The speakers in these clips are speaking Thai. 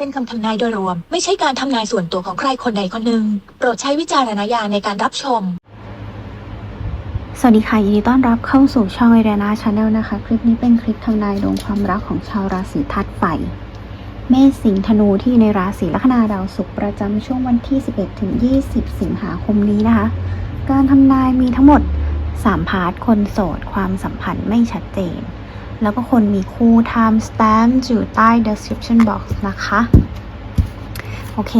เป็นคำทำนายโดยรวม ไม่ใช่การทำนายส่วนตัวของใครคนใดคนหนึ่ง โปรดใช้วิจารณญาณในการรับชม สวัสดีค่ะ ยินดีต้อนรับเข้าสู่ช่องไอเดียนาชาแนลนะคะ คลิปนี้เป็นคลิปทำนายดวงความรักของชาวราศีธาตุไฟเมษสิงห์ธนูที่ในราศีลัคนาดาวศุกร์ประจำช่วงวันที่ 11 ถึง 20 สิงหาคมนี้นะคะ การทำนายมีทั้งหมด 3 พาร์ทคนโสด ความสัมพันธ์ไม่ชัดเจน แล้วก็คนมีคู่ time stamp อยู่ใต้ description box นะคะ โอเค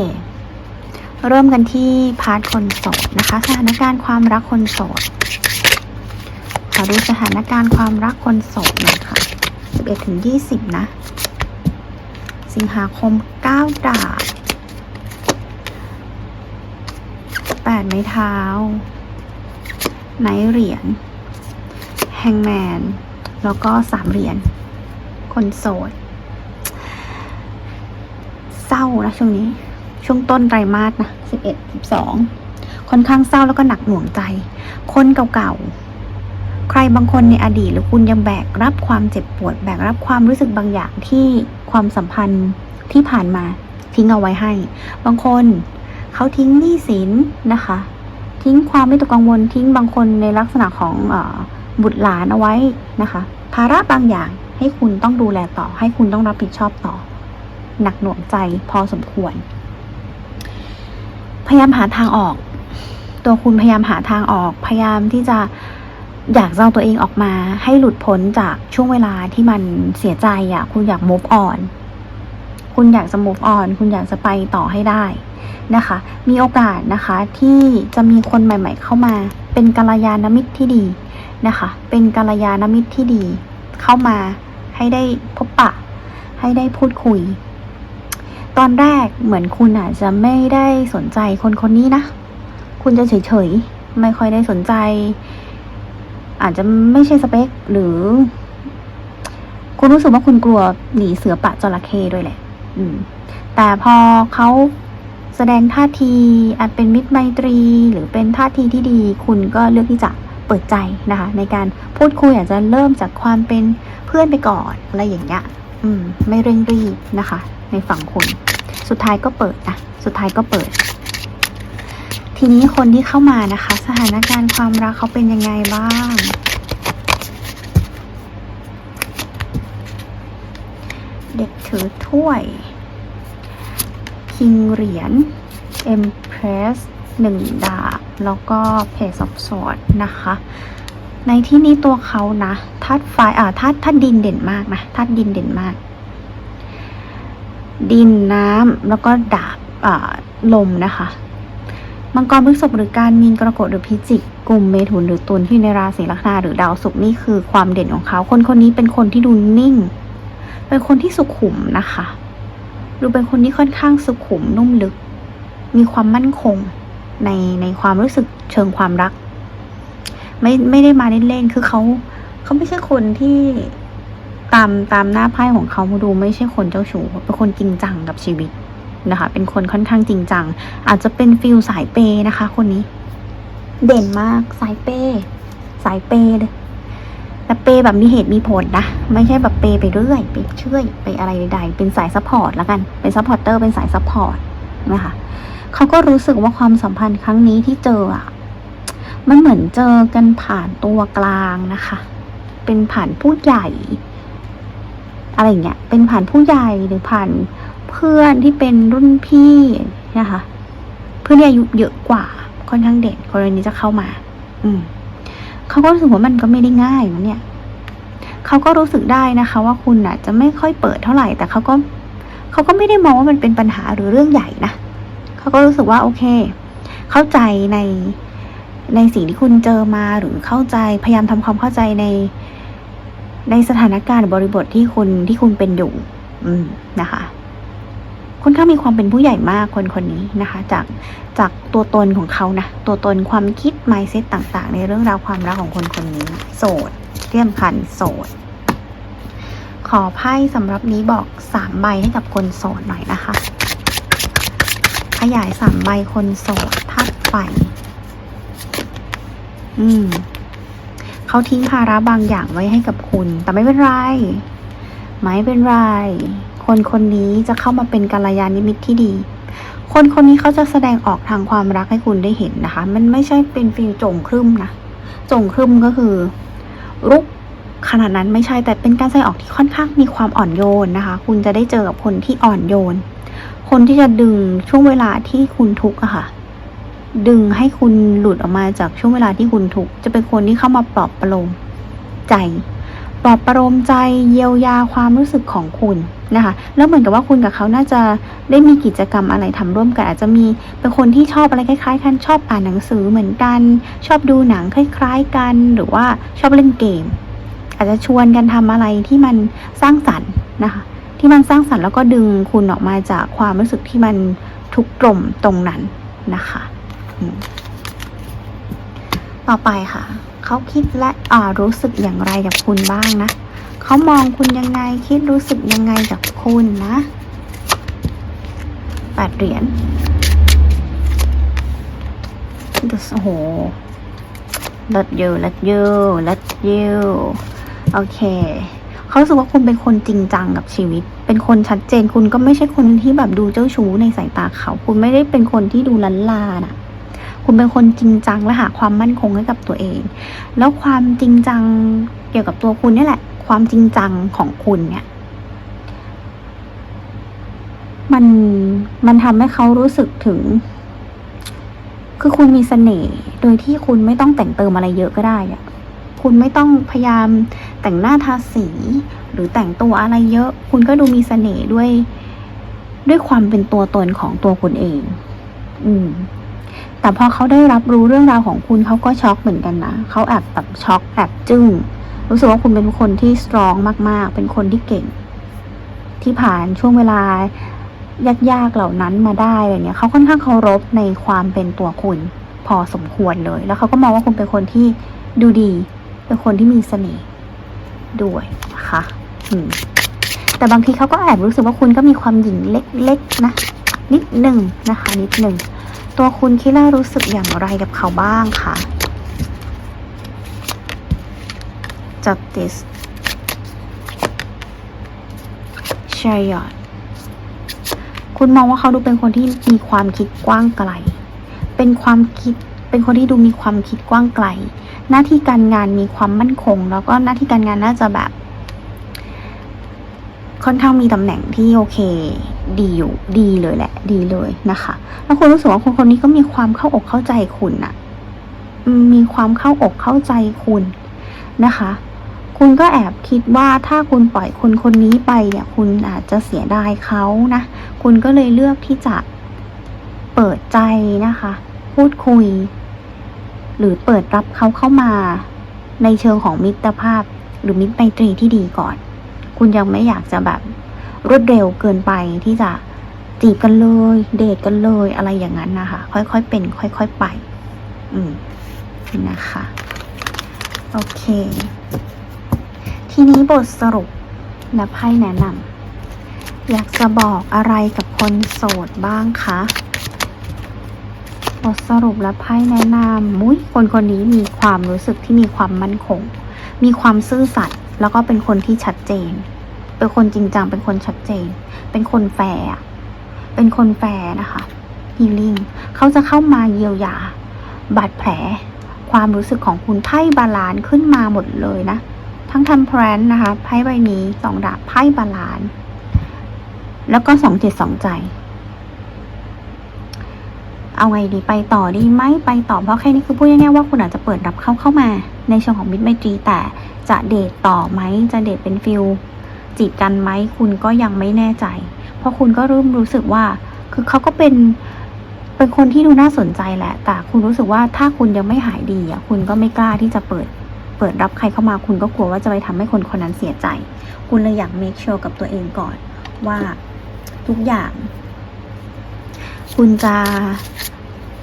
เริ่มกันที่พาร์ทคนโสดนะคะ สถานการณ์ความรักคนโสด ขอดูสถานการณ์ความรักคนโสดหน่อยค่ะ 11ถึง20 นะ สิงหาคม 9 ดาบ8ไม้เท้า ไนเหรียญ แฮงแมน แล้วก็3เหรียญคนโสด เศร้านะช่วงนี้ ช่วงต้นไตรมาสนะ11 12ค่อนข้างเศร้าแล้วก็หนักหน่วงใจ คนเก่าๆ ใครบางคนในอดีตหรือคุณยังแบกรับความเจ็บปวด แบกรับความรู้สึกบางอย่างที่ความสัมพันธ์ที่ผ่านมาทิ้งเอาไว้ให้ บางคนเขาทิ้งหนี้สินนะคะ ทิ้งความไม่ตกกังวลทิ้งบางคนในลักษณะของอ บุตรหลานเอาไว้นะคะ ภาระบางอย่างให้คุณต้องดูแลต่อ ให้คุณต้องรับผิดชอบต่อ หนักหน่วงใจพอสมควร พยายามหาทางออก ตัวคุณพยายามหาทางออก พยายามที่จะอยากเอาตัวเองออกมา ให้หลุดพ้นจากช่วงเวลาที่มันเสียใจอะ่ะ คุณอยาก move on คุณอยากจะ move on คุณอยากจะไปต่อให้ได้นะคะ มีโอกาสนะคะที่จะมีคนใหม่ ๆ เข้ามา เป็นกัลยาณมิตรที่ดี นะคะ เป็นกัลยาณมิตรที่ดี เข้ามาให้ได้พบปะ ให้ได้พูดคุย ตอนแรกเหมือนคุณอาจจะไม่ได้สนใจคนคนนี้นะ คุณจะเฉยๆ ไม่ค่อยได้สนใจ อาจจะไม่ใช่สเปค หรือ คุณรู้สึกว่าคุณกลัวหนีเสือปะจระเข้ด้วยแหละ อืม แต่พอเขาแสดงท่าทีอาจเป็นมิตรไมตรี หรือเป็นท่าทีที่ดี คุณก็เลือกที่จะ เปิดใจนะคะ ในการพูดคุยอาจจะเริ่มจากความเป็นเพื่อนไปก่อนอะไรอย่างเงี้ยอืมไม่เร่งรีบนะคะ ในฝั่งคุณ สุดท้ายก็เปิดนะสุดท้ายก็เปิด ทีนี้คนที่เข้ามานะคะ สถานการณ์ความรักเขาเป็นยังไงบ้างเด็กถือถ้วย คิงเหรียญ Empress หนึ่งดาบ แล้วก็ Page of Swords นะคะ ในที่นี้ตัวเขานะธาตุไฟอ่าธาตุธาตุดินเด่นมากนะธาตุดินเด่นมาก ดินน้ำแล้วก็ดาบอ่าลมนะคะมังกรพฤษภหรือการมีนกรกฎหรือพิจิกกลุ่มเมถุนหรือตุลที่ในราศีลัคนาหรือดาวศุกร์นี่คือความเด่นของเขา คนคนนี้เป็นคนที่ดูนิ่ง เป็นคนที่สุขุมนะคะ ดูเป็นคนที่ค่อนข้างสุขุมนุ่มลึก มีความมั่นคง ในในความรู้สึกเชิงความรัก ไม่ไม่ได้มาเล่นๆคือเขาเขาไม่ใช่คนที่ตามตามหน้าไพ่ของเขาดูไม่ใช่คนเจ้าชู้เป็นคนจริงจังกับชีวิตนะคะ เป็นคนค่อนข้างจริงจัง อาจจะเป็นฟิลสายเปย์นะคะ คนนี้ เด่นมากสายเปย์สายเปย์เลยแต่เปย์แบบมีเหตุมีผลนะ ไม่ใช่แบบเปย์ไปเรื่อยไปเชื่อยไปอะไรใดๆเป็นสายซัพพอร์ตแล้วกัน เป็นซัพพอร์เตอร์เป็นสายซัพพอร์ตนะคะ เขาก็รู้สึกว่าความสัมพันธ์ครั้งนี้ที่เจออะ มันเหมือนเจอกันผ่านตัวกลางนะคะ เป็นผ่านผู้ใหญ่ อะไรเงี้ย เป็นผ่านผู้ใหญ่หรือผ่านเพื่อนที่เป็นรุ่นพี่นะคะ เพื่อนที่อายุเยอะกว่า ค่อนข้างเด็กกรณีจะเข้ามา อืมเขาก็รู้สึกว่ามันก็ไม่ได้ง่ายนะเนี่ยเขาก็รู้สึกได้นะคะ ว่าคุณอะ จะไม่ค่อยเปิดเท่าไหร่ แต่เขาก็เขาก็ไม่ได้มองว่ามันเป็นปัญหาหรือเรื่องใหญ่นะ เขาก็รู้สึกว่าโอเค เข้าใจในในสิ่งที่คุณเจอมาหรือเข้าใจพยายามทำความเข้าใจใน ในสถานการณ์หรือบริบทที่คุณที่คุณเป็นอยู่ อืมนะคะค่อนข้างมีความเป็นผู้ใหญ่มากคนคนนี้นะคะ จากจากตัวตนของเขานะตัวตนความคิด mindset ต่าง ๆ ในเรื่องราวความรักของคนคนนี้ โสดเรียมพันโสด ขอไพ่สำหรับนี้บอกสามใบให้กับคนโสดหน่อยนะคะ ขยายสามใบคนโสดธาตุไฟอืม เขาทิ้งภาระบางอย่างไว้ให้กับคุณ แต่ไม่เป็นไร ไม่เป็นไร คนคนนี้จะเข้ามาเป็นกัลยาณมิตรที่ดี คนคนนี้เขาจะแสดงออกทางความรักให้คุณได้เห็นนะคะ มันไม่ใช่เป็นฟีลจงครึ่มนะจงครึ่มก็คือรุกขนาดนั้นไม่ใช่แต่เป็นการแสดงออกที่ค่อนข้างมีความอ่อนโยนนะคะ คุณจะได้เจอกับคนที่อ่อนโยน คนที่จะดึงช่วงเวลาที่คุณทุกข์อะค่ะ ดึงให้คุณหลุดออกมาจากช่วงเวลาที่คุณทุกข์จะเป็นคนที่เข้ามาปลอบประโลมใจ ปลอบประโลมใจเยียวยาความรู้สึกของคุณนะคะ แล้วเหมือนกับว่าคุณกับเขาน่าจะได้มีกิจกรรมอะไรทำร่วมกัน อาจจะมีเป็นคนที่ชอบอะไรคล้ายๆกันชอบอ่านหนังสือเหมือนกัน ชอบดูหนังคล้ายๆกัน หรือว่าชอบเล่นเกม อาจจะชวนกันทำอะไรที่มันสร้างสรรค์นะคะ ที่มันสร้างสรรค์แล้วก็ดึงคุณออกมาจากความรู้สึกที่มันทุกข์กล่มตรงนั้นนะคะต่อไปค่ะ เขาคิดและอ่ารู้สึกอย่างไรกับคุณบ้างนะ เขามองคุณยังไงคิดรู้สึกยังไงกับคุณนะแปดเหรียญโอ้โหลัดเยอะลัดเยอะลัดเยอะโอเค เขาสึกว่าคุณเป็นคนจริงจังกับชีวิต เป็นคนชัดเจนคุณก็ไม่ใช่คนที่แบบดูเจ้าชู้ในสายตาเขา คุณไม่ได้เป็นคนที่ดูลันลาน่ะ คุณเป็นคนจริงจังและหาความมั่นคงให้กับตัวเอง แล้วความจริงจังเกี่ยวกับตัวคุณนี่แหละ ความจริงจังของคุณเนี่ย มันมันทำให้เขารู้สึกถึง คือคุณมีเสน่ห์โดยที่คุณไม่ต้องแต่งเติมอะไรเยอะก็ได้อะ คุณไม่ต้องพยายามแต่งหน้าทาสี หรือแต่งตัวอะไรเยอะ คุณก็ดูมีเสน่ห์ด้วย ด้วยความเป็นตัวตนของตัวคุณเอง อืม แต่พอเขาได้รับรู้เรื่องราวของคุณเขาก็ช็อกเหมือนกันนะเขาแอบแบบช็อกแอบจึ้งรู้สึกว่าคุณเป็นคนที่สตรองมาก ๆ เป็นคนที่เก่ง ที่ผ่านช่วงเวลายากๆเหล่านั้นมาได้อะไรเงี้ยเขาค่อนข้างเคารพในความเป็นตัวคุณ พอสมควรเลย แล้วเขาก็มองว่าคุณเป็นคนที่ดูดี เป็นคนที่มีเสน่ห์ด้วยนะคะอืมแต่บางทีเขาก็แอบรู้สึกว่าคุณก็มีความหญิงเล็กๆนะนิดหนึ่งนะคะ นิดหนึ่งตัวคุณคิดและรู้สึกอย่างไรกับเขาบ้างคะ justice ชายอดคุณมองว่าเขาดูเป็นคนที่มีความคิดกว้างไกล เป็นความคิด เป็นคนที่ดูมีความคิดกว้างไกล หน้าที่การงานมีความมั่นคง แล้วก็หน้าที่การงานน่าจะแบบ ค่อนข้างมีตำแหน่งที่โอเค ดีอยู่ดีเลยแหละ ดีเลยนะคะ แล้วคุณรู้สึกว่าคนคนนี้ก็มีความเข้าอกเข้าใจคุณอะมีความเข้าอกเข้าใจคุณนะคะ คุณก็แอบคิดว่าถ้าคุณปล่อยคนคนนี้ไปเนี่ย คุณอาจจะเสียดายเขานะ คุณก็เลยเลือกที่จะเปิดใจนะคะ พูดคุย หรือเปิดรับเขาเข้ามาในเชิงของมิตรภาพ หรือมิตรไมตรีที่ดีก่อน คุณยังไม่อยากจะแบบรวดเร็วเกินไปที่จะจีบกันเลย เดทกันเลยอะไรอย่างนั้นนะคะ ค่อยๆเป็น ค่อย ๆไป อืมนะคะ โอเค ทีนี้บทสรุปและไพ่แนะนำอยากจะบอกอะไรกับคนโสดบ้างคะ บทสรุปและไพ่แนะนำมุ้ยคนคนนี้มีความรู้สึกที่มีความมั่นคง มีความซื่อสัตย์แล้วก็เป็นคนที่ชัดเจน เป็นคนจริงจัง เป็นคนชัดเจน เป็นคนแฟร์เป็นคนแฟร์นะคะฮีลิ่งเขาจะเข้ามาเยียวยา บาดแผล ความรู้สึกของคุณไพ่บาลานขึ้นมาหมดเลยนะ ทั้งทัมเพรนนะคะไพ่ใบนี้สองดาบไพ่บาลานแล้วก็สองจ็ดสองใจ เอาไงดีไปต่อดีไหมไปต่อเพราะแค่นี้คือพูดง่ายๆว่าคุณอาจจะเปิดรับเข้าเข้ามา ในเชิงของมิตรไมตรีแต่จะเดทต่อไหมจะเดทเป็นฟิลจีบกันไหมคุณก็ยังไม่แน่ใจ เพราะคุณก็เริ่มรู้สึกว่า คือเขาก็เป็นเป็นคนที่ดูน่าสนใจแหละ แต่คุณรู้สึกว่าถ้าคุณยังไม่หายดีอะคุณก็ไม่กล้าที่จะเปิดเปิดรับใครเข้ามาคุณก็กลัวว่าจะไปทำให้คนคนนั้นเสียใจ คุณเลยอยาก make sure กับตัวเองก่อนว่าทุกอย่าง คุณจะ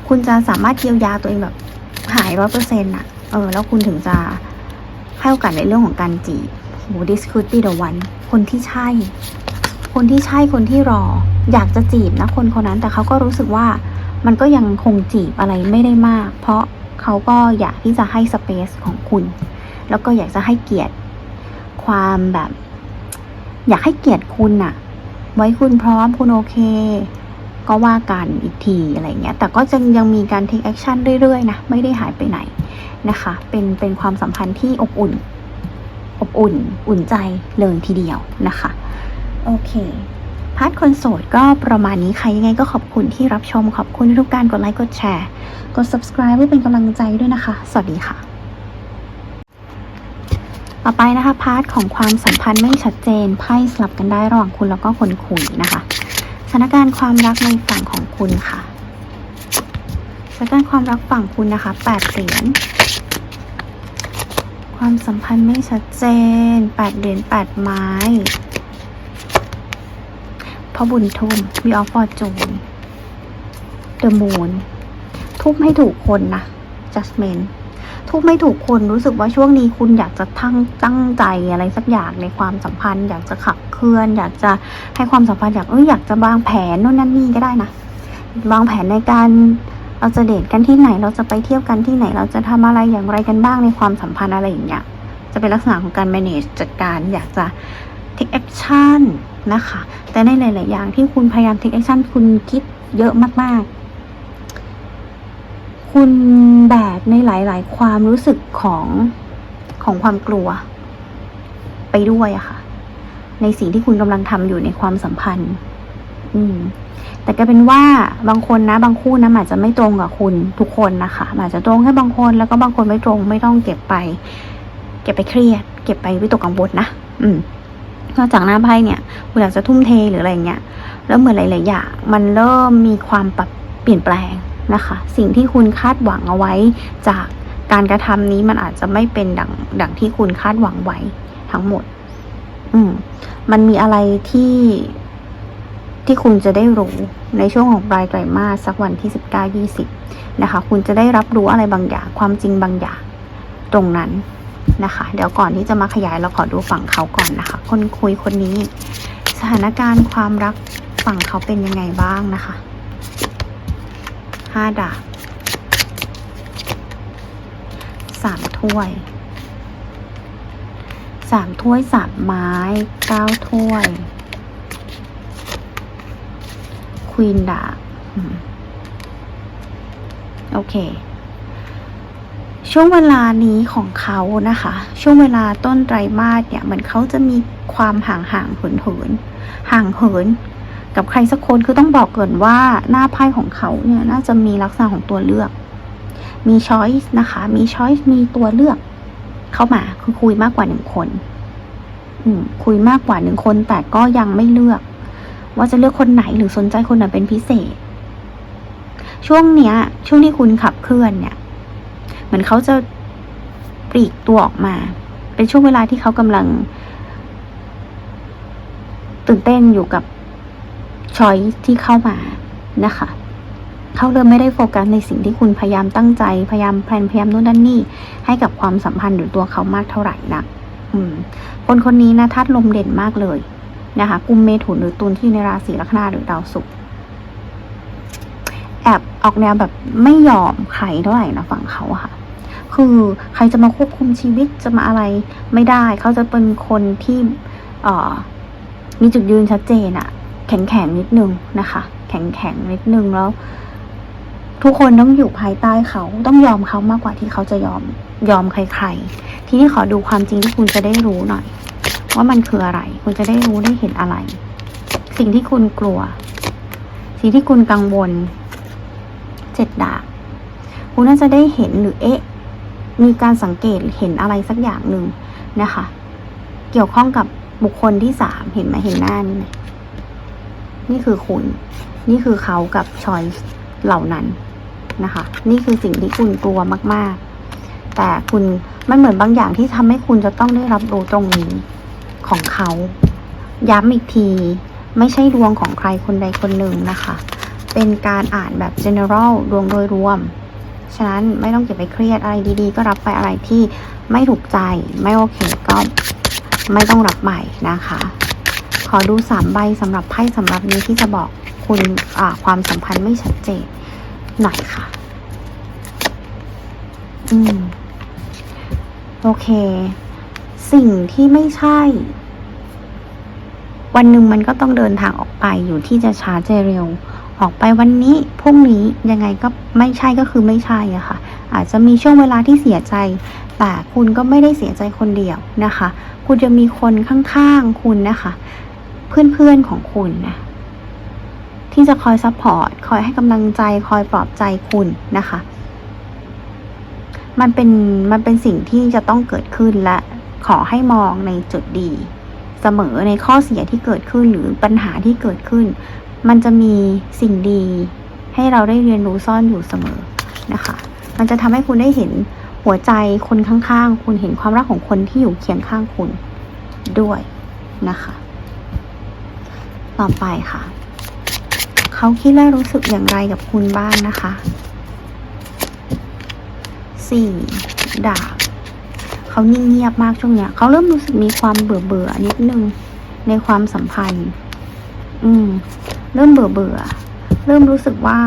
คุณจะสามารถเยียวยาตัวเองแบบหายร้อยเปอร์เซ็นต์อะเออ แล้วคุณถึงจะให้โอกาสในเรื่องของการจีบโห this could be the one คนที่ใช่ คนที่ใช่คนที่รอ อยากจะจีบนะคนคนนั้น แต่เขาก็รู้สึกว่ามันก็ยังคงจีบอะไรไม่ได้มาก เพราะเขาก็อยากที่จะให้สเปซของคุณ แล้วก็อยากจะให้เกียรติความแบบ อยากให้เกียรติคุณน่ะไว้คุณพร้อมคุณโอเค ก็ว่ากันอีกทีอะไรเงี้ย แต่ก็จะยังมีการ take action เรื่อยๆนะ ไม่ได้หายไปไหนนะคะ เป็นเป็นความสัมพันธ์ที่อบอุ่น อบอุ่น อุ่นใจเลยทีเดียวนะคะ โอเคพาร์ทคนโสดก็ประมาณนี้ค่ะยังไงก็ขอบคุณที่รับชม ขอบคุณทุกการกดไลค์กดแชร์ กด subscribe เพื่อเป็นกำลังใจด้วยนะคะ สวัสดีค่ะ ต่อไปนะคะพาร์ทของความสัมพันธ์ไม่ชัดเจนไพ่สลับกันได้ระหว่างคุณแล้วก็คนคุยนะคะ สถานการณ์ความรักในฝั่งของคุณค่ะสถานการณ์ความรักฝั่งคุณนะคะแปดเหรียญความสัมพันธ์ไม่ชัดเจนแปดเหรียญแปดไม้พ่อบุญทุ่มวีออฟฟอร์จูนเดอะมูนทุบให้ถูกคนนะ judgment ทุกไม่ถูกคนรู้สึกว่าช่วงนี้คุณอยากจะทั้งตั้งใจอะไรสักอย่างในความสัมพันธ์ อยากจะขับเคลื่อน อยากจะให้ความสัมพันธ์อยากเอ้ยอยากจะวางแผนโน่นนั่นนี่ก็ได้นะวางแผนในการเราจะเดทกันที่ไหนเราจะไปเที่ยวกันที่ไหนเราจะทำอะไรอย่างไรกันบ้างในความสัมพันธ์อะไรอย่างเงี้ยจะเป็นลักษณะของการ manage จัดการอยากจะ take action นะคะ แต่ในหลาย ๆ อย่างที่คุณพยายาม take action คุณคิดเยอะมาก ๆ คุณแบกในหลาย ๆ ความรู้สึกของของความกลัว ไปด้วยอะค่ะ ในสิ่งที่คุณกำลังทำอยู่ในความสัมพันธ์ อืม แต่กลายเป็นว่าบางคนนะบางคู่นะอาจจะไม่ตรงกับคุณทุกคนนะคะอาจจะตรงแค่บางคนแล้วก็บางคนไม่ตรงไม่ต้องเก็บไป เก็บไปเครียด เก็บไปวิตกกังวลนะอืมนอกจากหน้าไพ่เนี่ยคุณอยากจะทุ่มเทหรืออะไรเงี้ย แล้วเหมือนหลาย ๆ อย่างมันเริ่มมีความปรับเปลี่ยนแปลง นะคะ สิ่งที่คุณคาดหวังเอาไว้ จากการกระทำนี้มันอาจจะไม่เป็นดังดังที่คุณคาดหวังไว้ทั้งหมด อืม มันมีอะไรที่ที่คุณจะได้รู้ในช่วงของปลายไตรมาสสักวันที่สิบเก้ายี่สิบนะคะ คุณจะได้รับรู้อะไรบางอย่าง ความจริงบางอย่าง ตรงนั้นนะคะ เดี๋ยวก่อนที่จะมาขยายเราขอดูฝั่งเขาก่อนนะคะ คนคุยคนนี้ สถานการณ์ความรักฝั่งเขาเป็นยังไงบ้างนะคะ ห้าดาบสามถ้วยสามถ้วยสามไม้เก้าถ้วย ควีนดาบโอเค ช่วงเวลานี้ของเขานะคะ ช่วงเวลาต้นไตรมาสเนี่ยเหมือนเขาจะมีความห่างห่างเหินเหินห่างเหิน กับใครสักคนคือต้องบอกเกินว่าหน้าไพ่ของเขาเนี่ยน่าจะมีลักษณะของตัวเลือก มีช้อยส์นะคะ มีช้อยส์มีตัวเลือก เข้ามาคือคุยมากกว่าหนึ่งคนคุยมากกว่าหนึ่งคน แต่ก็ยังไม่เลือก ว่าจะเลือกคนไหนหรือสนใจคนไหนเป็นพิเศษ ช่วงเนี้ย ช่วงที่คุณขับเคลื่อนเนี่ยเหมือนเขาจะปลีกตัวออกมา เป็นช่วงเวลาที่เขากำลัง ตื่นเต้นอยู่กับ ช้อยที่เข้ามานะคะเขาเริ่มไม่ได้โฟกัสในสิ่งที่คุณพยายามตั้งใจพยายามแพลนพยายามนู่นนั่นนี่ ให้กับความสัมพันธ์หรือตัวเขามากเท่าไหร่นะอืม คนคนนี้นะธาตุลมเด่นมากเลยนะคะกุมเมถุนหรือตุลที่ในราศีลัคนาหรือดาวศุกร์แอบออกแนวแบบไม่ยอมใครเท่าไหร่นะฝั่งเขาค่ะ คือใครจะมาควบคุมชีวิตจะมาอะไรไม่ได้ เขาจะเป็นคนที่เอ่อมีจุดยืนชัดเจนอะ แข็งแข็งนิดนึงนะคะ แข็งแข็งนิดนึงแล้ว ทุกคนต้องอยู่ภายใต้เขาต้องยอมเขามากกว่าที่เขาจะยอมยอมใคร ๆ ทีนี้ขอดูความจริงที่คุณจะได้รู้หน่อย ว่ามันคืออะไร คุณจะได้รู้ได้เห็นอะไร สิ่งที่คุณกลัว สิ่งที่คุณกังวลเจ็ดดาบคุณน่าจะได้เห็นหรือเอ๊ะ มีการสังเกตเห็นอะไรสักอย่างหนึ่งนะคะ เกี่ยวข้องกับบุคคลที่สามเห็นไหมเห็นหน้านี่ไหม นี่คือคุณ นี่คือเขากับชอยเหล่านั้นนะคะ นี่คือสิ่งที่คุณกลัวมาก ๆ แต่คุณมันเหมือนบางอย่างที่ทำให้คุณจะต้องได้รับรู้ตรงนี้ของเขา ย้ำอีกที ไม่ใช่ดวงของใครคนใดคนหนึ่งนะคะ เป็นการอ่านแบบ general ดวงโดยรวม ฉะนั้นไม่ต้องเก็บไปเครียดอะไรดีๆ ก็รับไปอะไรที่ไม่ถูกใจ ไม่โอเคก็ไม่ต้องรับใหม่นะคะ ขอดูสามใบสำหรับไพ่สำหรับนี้ที่จะบอกคุณความสัมพันธ์ไม่ชัดเจนหน่อยค่ะ อืม โอเค สิ่งที่ไม่ใช่ วันหนึ่งมันก็ต้องเดินทางออกไปอยู่ที่จะช้าจเร็ว ออกไปวันนี้พรุ่งนี้ยังไงก็ไม่ใช่ก็คือไม่ใช่อะค่ะ อาจจะมีช่วงเวลาที่เสียใจ แต่คุณก็ไม่ได้เสียใจคนเดียวนะคะ คุณจะมีคนข้างๆคุณนะคะ เพื่อนๆของคุณนะที่จะคอยซัพพอร์ตคอยให้กำลังใจคอยปลอบใจคุณนะคะ มันเป็นมันเป็นสิ่งที่จะต้องเกิดขึ้นและขอให้มองในจุดดีเสมอในข้อเสียที่เกิดขึ้นหรือปัญหาที่เกิดขึ้น มันจะมีสิ่งดี ให้เราได้เรียนรู้ซ่อนอยู่เสมอนะคะ มันจะทำให้คุณได้เห็นหัวใจคนข้างๆ คุณเห็นความรักของคนที่อยู่เคียงข้างคุณด้วยนะคะ ต่อไปค่ะ เขาคิดและรู้สึกอย่างไรกับคุณบ้างนะคะสี่ดาบเขานิ่งเงียบมากช่วงเนี้ยเขาเริ่มรู้สึกมีความเบื่อเบื่อนิดนึงในความสัมพันธ์ อืม เริ่มเบื่อเบื่อ เริ่มรู้สึกว่า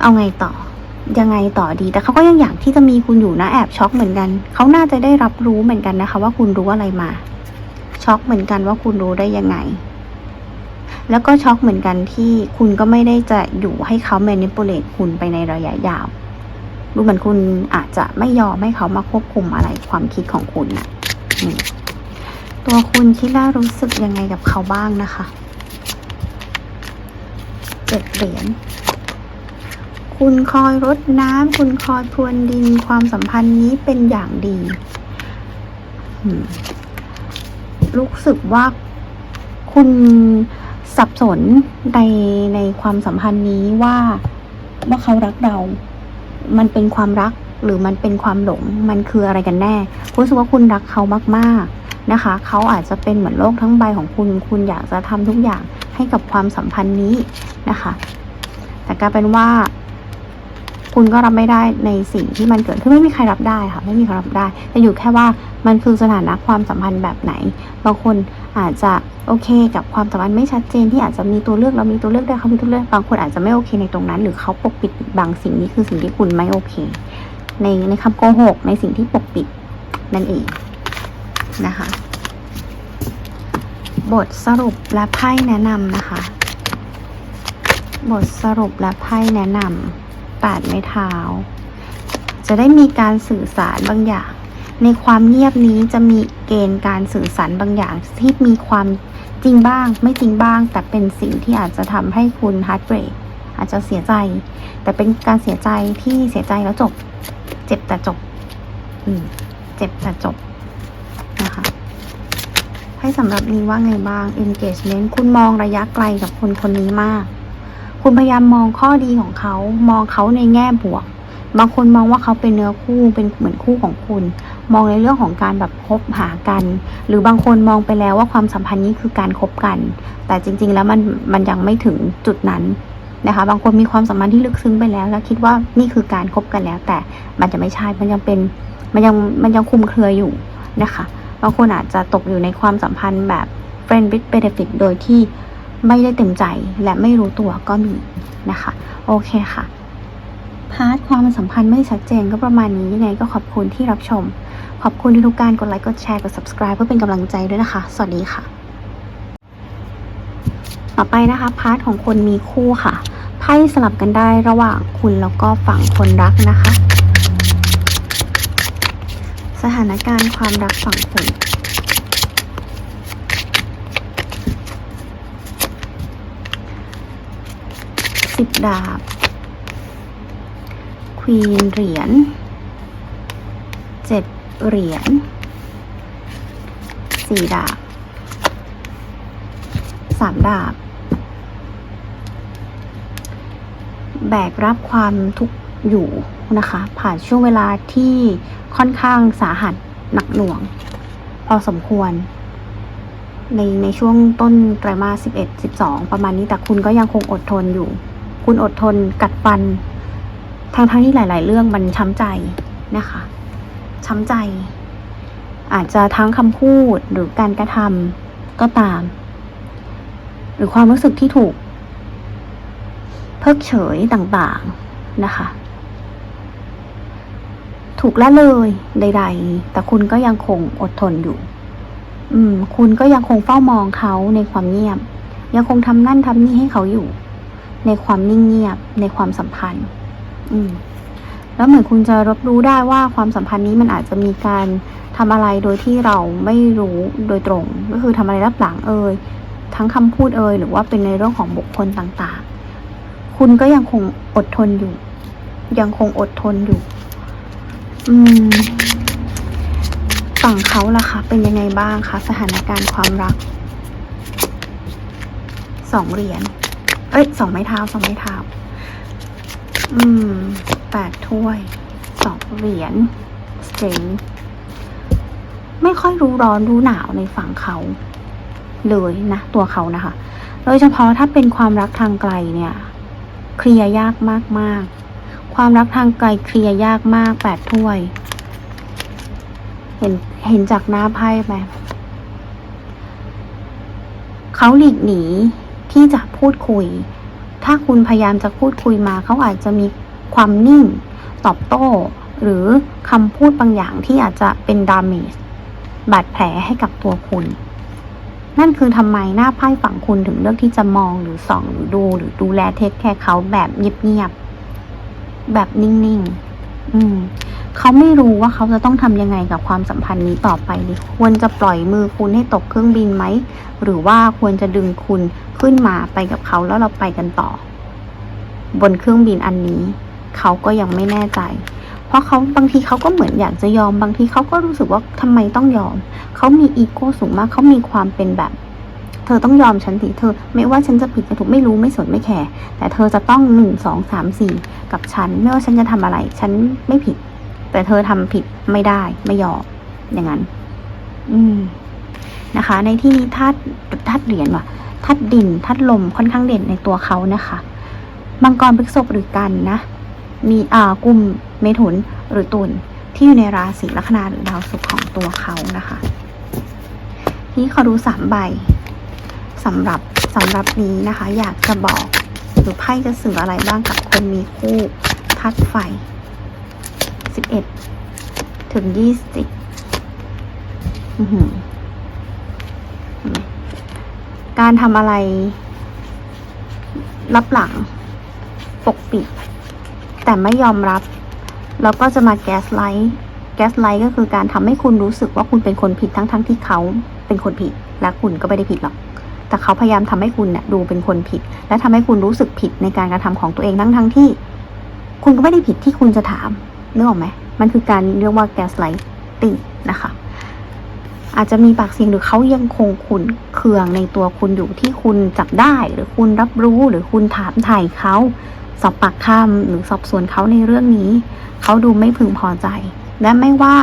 เอาไงต่อ ยังไงต่อดี แต่เขาก็ยังอยากที่จะมีคุณอยู่นะแอบช็อกเหมือนกัน เขาน่าจะได้รับรู้เหมือนกันนะคะ ว่าคุณรู้อะไรมา ช็อกเหมือนกันว่าคุณรู้ได้ยังไง แล้วก็ช็อกเหมือนกันที่คุณก็ไม่ได้จะอยู่ให้เขา manipulate คุณไปในระยะยาว ดูเหมือนคุณอาจจะไม่ยอมให้เขามาควบคุมอะไรความคิดของคุณนะตัวคุณคิดว่ารู้สึกยังไงกับเขาบ้างนะคะเจ็ดเหรียญคุณคอยรดน้ำคุณคอยพรวนดินความสัมพันธ์นี้เป็นอย่างดีอืม รู้สึกว่าคุณสับสนในในความสัมพันธ์นี้ว่าว่าเขารักเรา มันเป็นความรักหรือมันเป็นความหลง มันคืออะไรกันแน่คุณรู้สึกว่าคุณรักเขามากๆนะคะ เขาอาจจะเป็นเหมือนโลกทั้งใบของคุณ คุณอยากจะทำทุกอย่างให้กับความสัมพันธ์นี้นะคะ แต่กลายเป็นว่า คุณก็รับไม่ได้ในสิ่งที่มันเกิดขึ้นไม่มีใครรับได้ค่ะ ไม่มีใครรับได้ แต่อยู่แค่ว่ามันคือสถานะความสัมพันธ์แบบไหน บางคนอาจจะโอเค กับความสัมพันธ์ไม่ชัดเจนที่อาจจะมีตัวเลือกเรามีตัวเลือกได้เขามีตัวเลือกบางคนอาจจะไม่โอเคในตรงนั้น หรือเขาปกปิดบางสิ่งนี้คือสิ่งที่คุณไม่โอเค ในในคำโกหกในสิ่งที่ปกปิดนั่นเองนะคะ บทสรุปและไพ่แนะนำนะคะ บทสรุปและไพ่แนะนำแปดไม้เท้า จะได้มีการสื่อสารบางอย่าง ในความเงียบนี้จะมีเกณฑ์การสื่อสารบางอย่างที่มีความจริงบ้าง ไม่จริงบ้าง แต่เป็นสิ่งที่อาจจะทำให้คุณฮาร์ดเบรกอาจจะเสียใจ แต่เป็นการเสียใจที่เสียใจแล้วจบ เจ็บแต่จบ อืม เจ็บแต่จบนะคะให้สำหรับนี้ว่าไงบ้าง engagement คุณมองระยะไกลกับคนคนนี้มาก คุณพยายามมองข้อดีของเขา มองเขาในแง่บวก บางคนมองว่าเขาเป็นเนื้อคู่เป็นเหมือนคู่ของคุณ มองในเรื่องของการแบบคบหากัน หรือบางคนมองไปแล้วว่าความสัมพันธ์นี้คือการคบกัน แต่จริง ๆ แล้วมันมันยังไม่ถึงจุดนั้นนะคะ บางคนมีความสัมพันธ์ที่ลึกซึ้งไปแล้ว แล้วคิดว่านี่คือการคบกันแล้ว แต่มันจะไม่ใช่ มันยังเป็นมันยังมันยังคุมเครืออยู่นะคะ บางคนอาจจะตกอยู่ในความสัมพันธ์แบบ friend with benefit โดยที่ไม่ได้เต็มใจและไม่รู้ตัวก็มีนะคะ โอเคค่ะ พาร์ทความสัมพันธ์ไม่ชัดเจนก็ประมาณนี้ยังไงก็ขอบคุณที่รับชม ขอบคุณทุกการกดไลค์กดแชร์กด subscribe เพื่อเป็นกำลังใจด้วยนะคะ สวัสดีค่ะ ต่อไปนะคะพาร์ทของคนมีคู่ค่ะไพ่สลับกันได้ระหว่างคุณแล้วก็ฝั่งคนรักนะคะ สถานการณ์ความรักฝั่งคุณสิบดาบ ควีนเหรียญเจ็ดเหรียญสี่ดาบสามดาบ แบกรับความทุกข์อยู่นะคะ ผ่านช่วงเวลาที่ค่อนข้างสาหัสหนักหน่วง พอสมควร ในในช่วงต้นไตรมาส11 12 ประมาณนี้แต่คุณก็ยังคงอดทนอยู่ คุณอดทนกัดฟัน ทั้งทั้งที่หลาย ๆ เรื่องมันช้ำใจนะคะ ช้ำใจ อาจจะทั้งคำพูดหรือการกระทำก็ตาม หรือความรู้สึกที่ถูก เพิกเฉยต่าง ๆ นะคะ ถูกละเลยใด ๆ แต่คุณก็ยังคงอดทนอยู่ อืม คุณก็ยังคงเฝ้ามองเขาในความเงียบ ยังคงทำนั่นทำนี่ให้เขาอยู่ ในความนิ่งเงียบในความสัมพันธ์ อืม แล้วเหมือนคุณจะรับรู้ได้ว่าความสัมพันธ์นี้มันอาจจะมีการทำอะไรโดยที่เราไม่รู้โดยตรง ก็คือทำอะไรรับหลังเอ่ยทั้งคำพูดเอ่ยหรือว่าเป็นในเรื่องของบุคคลต่างๆ คุณก็ยังคงอดทนอยู่ ยังคงอดทนอยู่ อืม ฝั่งเขาล่ะคะ เป็นยังไงบ้างคะสถานการณ์ความรักสองเหรียญเอ้ยสองไม้เท้าสองไม้เท้า อืมแปดถ้วยสองเหรียญสเตงไม่ค่อยรู้ร้อนรู้หนาวในฝั่งเขา เลยนะ ตัวเขานะคะ โดยเฉพาะถ้าเป็นความรักทางไกลเนี่ยเคลียร์ยากมากๆ ความรักทางไกลเคลียร์ยากมากแปดถ้วย เห็นเห็นจากหน้าไพ่ไหมเขาหลีกหนีที่จะพูดคุย ถ้าคุณพยายามจะพูดคุยมาเขาอาจจะมีความนิ่ง ตอบโต้ หรือคำพูดบางอย่างที่อาจจะเป็นดามจบาดแผลให้กับตัวคุณ นั่นคือทำไมหน้าไพ่ฝั่งคุณถึงเลือกที่จะมองหรือส่องหรือดูหรือดูแลเทคแคร์เขาแบบเงียบๆแบบนิ่งๆ อืม เขาไม่รู้ว่าเขาจะต้องทำยังไงกับความสัมพันธ์นี้ต่อไปดีควรจะปล่อยมือคุณให้ตกเครื่องบินไหม หรือว่าควรจะดึงคุณขึ้นมาไปกับเขาแล้วเราไปกันต่อ บนเครื่องบินอันนี้ เขาก็ยังไม่แน่ใจ เพราะเขาบางทีเขาก็เหมือนอยากจะยอมบางทีเขาก็รู้สึกว่าทำไมต้องยอม เขามีอีโก้สูงมากเขามีความเป็นแบบเธอต้องยอมฉันสิเธอ ไม่ว่าฉันจะผิดจะถูกไม่รู้ไม่สนไม่แคร์แต่เธอจะต้องหนึ่งสองสามสี่กับฉัน ไม่ว่าฉันจะทำอะไร ฉันไม่ผิด แต่เธอทำผิดไม่ได้ไม่ยอมอย่างนั้น อืมนะคะ ในที่นี้ธาตุธาตุเหรียญว่ะธาตุดินธาตุลมค่อนข้างเด่นในตัวเขานะคะมังกรพฤษภหรือกันนะ มีอ่ากลุ่มเมถุนหรือตุลที่อยู่ในราศีลัคนาหรือดาวศุกร์ของตัวเขานะคะ ทีนี้เขาดูสามใบสำหรับสำหรับนี้นะคะ อยากจะบอกหรือไพ่จะสื่ออะไรบ้างกับคนมีคู่ธาตุไฟ สิบเอ็ดถึงยี่สิบการทำอะไร รับหลัง ปกปิด แต่ไม่ยอมรับ แล้วก็จะมาแก๊สไลท์แก๊สไลท์ก็คือการทำให้คุณรู้สึกว่าคุณเป็นคนผิดทั้งๆทที่เขาเป็นคนผิด และคุณก็ไม่ได้ผิดหรอกแต่เขาพยายามทำให้คุณเนี่ยดูเป็นคนผิด และทำให้คุณรู้สึกผิดในการกระทำของตัวเองทั้งๆที่ คุณก็ไม่ได้ผิดที่คุณจะถาม นึกออกไหมมันคือการเรียกว่าแกสไลติงนะคะ อาจจะมีปากเสียงหรือเขายังคงขุนเคืองในตัวคุณอยู่ที่คุณจับได้ หรือคุณรับรู้หรือคุณถามถ่ายเขาสอบปากคำหรือสอบสวนเขาในเรื่องนี้เขาดูไม่พึงพอใจ และไม่ว่า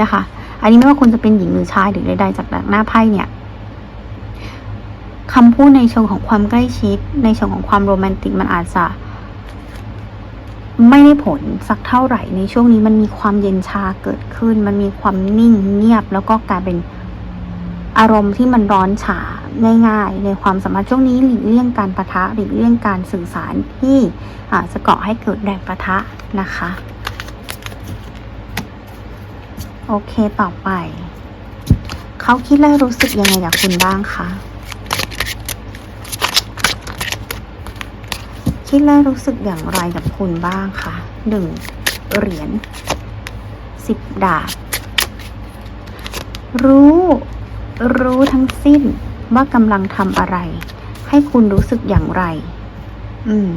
นะคะ อันนี้ไม่ว่าคุณจะเป็นหญิงหรือชายหรือใดๆจากหน้าไพ่เนี่ยคำพูดในเชิงของความใกล้ชิด ในเชิงของความโรแมนติกมันอาจจะ ไม่ได้ผลสักเท่าไหร่ในช่วงนี้มันมีความเย็นชาเกิดขึ้น มันมีความนิ่งเงียบ แล้วก็กลายเป็นอารมณ์ที่มันร้อนฉาง่ายๆ ในความสัมพันธ์ช่วงนี้หลีกเลี่ยงการประทะหลีกเลี่ยงการสื่อสารที่อาจจะก่อให้เกิดแรงประทะนะคะ โอเคต่อไป เขาคิดและรู้สึกยังไงกับคุณบ้างคะ คิดและรู้สึกอย่างไรกับคุณบ้างคะหนึ่งเหรียญสิบดาบ รู้ รู้ทั้งสิ้นว่ากำลังทำอะไร ให้คุณรู้สึกอย่างไร อืม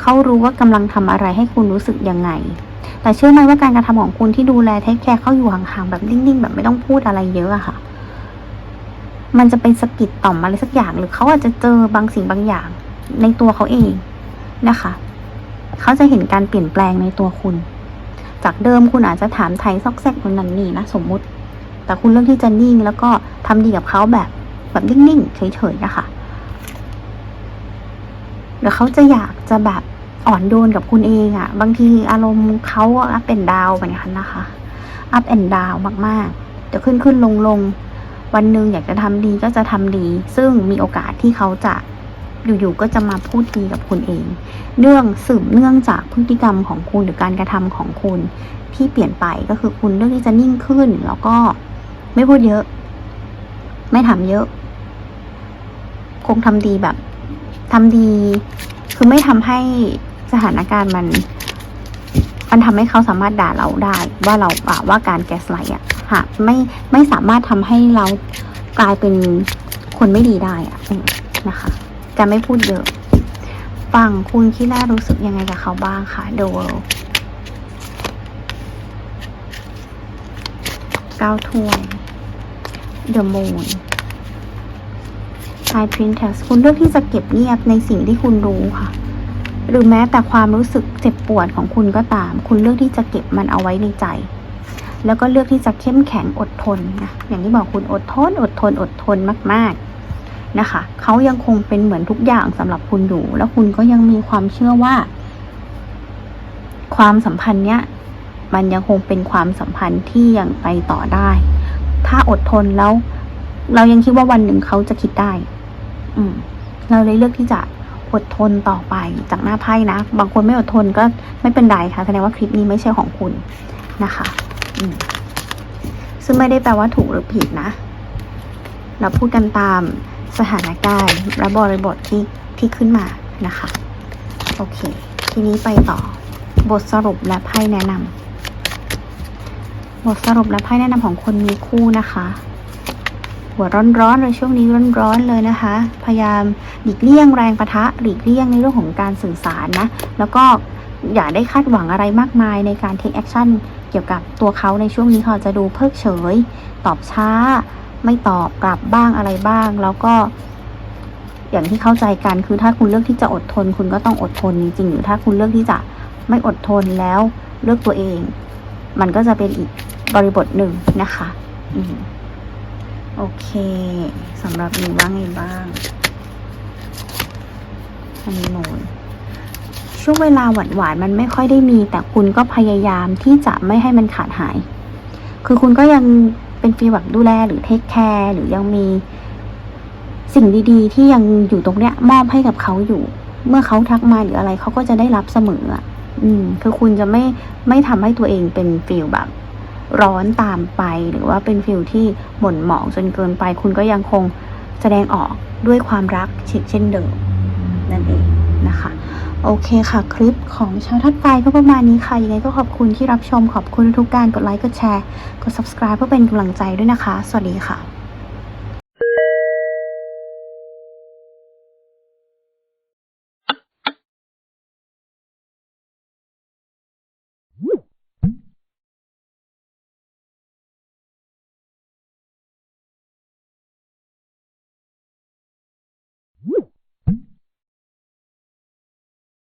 เขารู้ว่ากำลังทำอะไรให้คุณรู้สึกยังไง แต่เชื่อไหมว่าการกระทำของคุณที่ดูแลเทคแคร์เขาอยู่ห่างๆแบบนิ่งๆ แบบไม่ต้องพูดอะไรเยอะอะค่ะ มันจะเป็นสกิดต่อมอะไรสักอย่าง หรือเขาอาจจะเจอบางสิ่งบางอย่าง ในตัวเขาเองนะคะ เขาจะเห็นการเปลี่ยนแปลงในตัวคุณ จากเดิมคุณอาจจะถามไทยซอกแซกคนนั้นนี่นะสมมุติ แต่คุณเลือกที่จะนิ่งแล้วก็ทำดีกับเขาแบบแบบนิ่งๆเฉยๆนะคะเดี๋ยวเขาจะอยากจะแบบอ่อนโยนกับคุณเองอะ่ะ บางทีอารมณ์เขาอัพเป็นดาวเหมือนกันนะคะอัพแอนดาวมากๆจะขึ้นขึ้นลงลงวันหนึ่งอยากจะทำดีก็จะทำดี ซึ่งมีโอกาสที่เขาจะ อยู่ๆก็จะมาพูดดีกับคุณเอง เนื่องสืบเนื่องจากพฤติกรรมของคุณหรือการกระทำของคุณที่เปลี่ยนไปก็คือคุณเลือกที่จะนิ่งขึ้น แล้วก็ไม่พูดเยอะ ไม่ทำเยอะ คงทำดีแบบทำดี คือไม่ทำให้สถานการณ์มัน มันทำให้เขาสามารถด่าเราได้ ว่าเราอะว่าการแกสไลท์อะหากไม่ไม่สามารถทำให้เรากลายเป็นคนไม่ดีได้อะนะคะ การไม่พูดเยอะฟังคุณคิดน่ารู้สึกยังไงกับเขาบ้างคะ The World เก้าถ้วย The Moon High Princess คุณเลือกที่จะเก็บเงียบในสิ่งที่คุณรู้ค่ะ หรือแม้แต่ความรู้สึกเจ็บปวดของคุณก็ตาม คุณเลือกที่จะเก็บมันเอาไว้ในใจ แล้วก็เลือกที่จะเข้มแข็งอดทนนะ อย่างที่บอกคุณอดทน อดทน อดทนมาก ๆ นะคะเขายังคงเป็นเหมือนทุกอย่างสำหรับคุณอยู่ แล้วคุณก็ยังมีความเชื่อว่า ความสัมพันธ์เนี้ยมันยังคงเป็นความสัมพันธ์ที่ยังไปต่อได้ ถ้าอดทนแล้ว เรายังคิดว่าวันหนึ่งเขาจะคิดได้ อืม เราเลยเลือกที่จะอดทนต่อไปจากหน้าไพ่นะ บางคนไม่อดทนก็ไม่เป็นไรค่ะ แสดงว่าคลิปนี้ไม่ใช่ของคุณนะคะ อืม ซึ่งไม่ได้แปลว่าถูกหรือผิดนะ เราพูดกันตาม สถานการณ์และบริบทที่ที่ขึ้นมานะคะ โอเค ทีนี้ไปต่อบทสรุปและไพ่แนะนำบทสรุปและไพ่แนะนำของคนมีคู่นะคะ หัวร้อนๆเลยช่วงนี้ร้อนๆเลยนะคะ พยายามหลีกเลี่ยงแรงประทะหลีกเลี่ยงในเรื่องของการสื่อสารนะ แล้วก็อย่าได้คาดหวังอะไรมากมายในการ take action เกี่ยวกับตัวเขาในช่วงนี้เขาจะดูเพิกเฉย ตอบช้า ไม่ตอบกลับบ้างอะไรบ้าง แล้วก็ อย่างที่เข้าใจกันคือถ้าคุณเลือกที่จะอดทน คุณก็ต้องอดทนจริงๆหรือถ้าคุณเลือกที่จะไม่อดทนแล้วเลือกตัวเอง มันก็จะเป็นอีกบริบทหนึ่งนะคะอืมโอเคสำหรับนิวว่าไงบ้างฮันนีมูนช่วงเวลาหวานๆมันไม่ค่อยได้มี แต่คุณก็พยายามที่จะไม่ให้มันขาดหาย คือคุณก็ยัง เป็นฟีลแบบดูแลหรือเทคแคร์หรือยังมีสิ่งดี ๆ ที่ยังอยู่ตรงเนี้ย มอบให้กับเขาอยู่ เมื่อเขาทักมาหรืออะไรเขาก็จะได้รับเสมออะ อืม คือคุณจะไม่ไม่ทำให้ตัวเองเป็นฟีลแบบ ร้อนตามไป หรือว่าเป็นฟิลที่หม่นหมองจนเกินไป คุณก็ยังคงแสดงออกด้วยความรักเช่นเดิมนั่นเองนะคะ โอเคค่ะ คลิปของชาวทัดไฟก็ประมาณนี้ค่ะ ยังไงก็ขอบคุณที่รับชมขอบคุณทุกการกดไลค์กดแชร์ กด subscribe เพื่อเป็นกำลังใจด้วยนะคะ สวัสดีค่ะ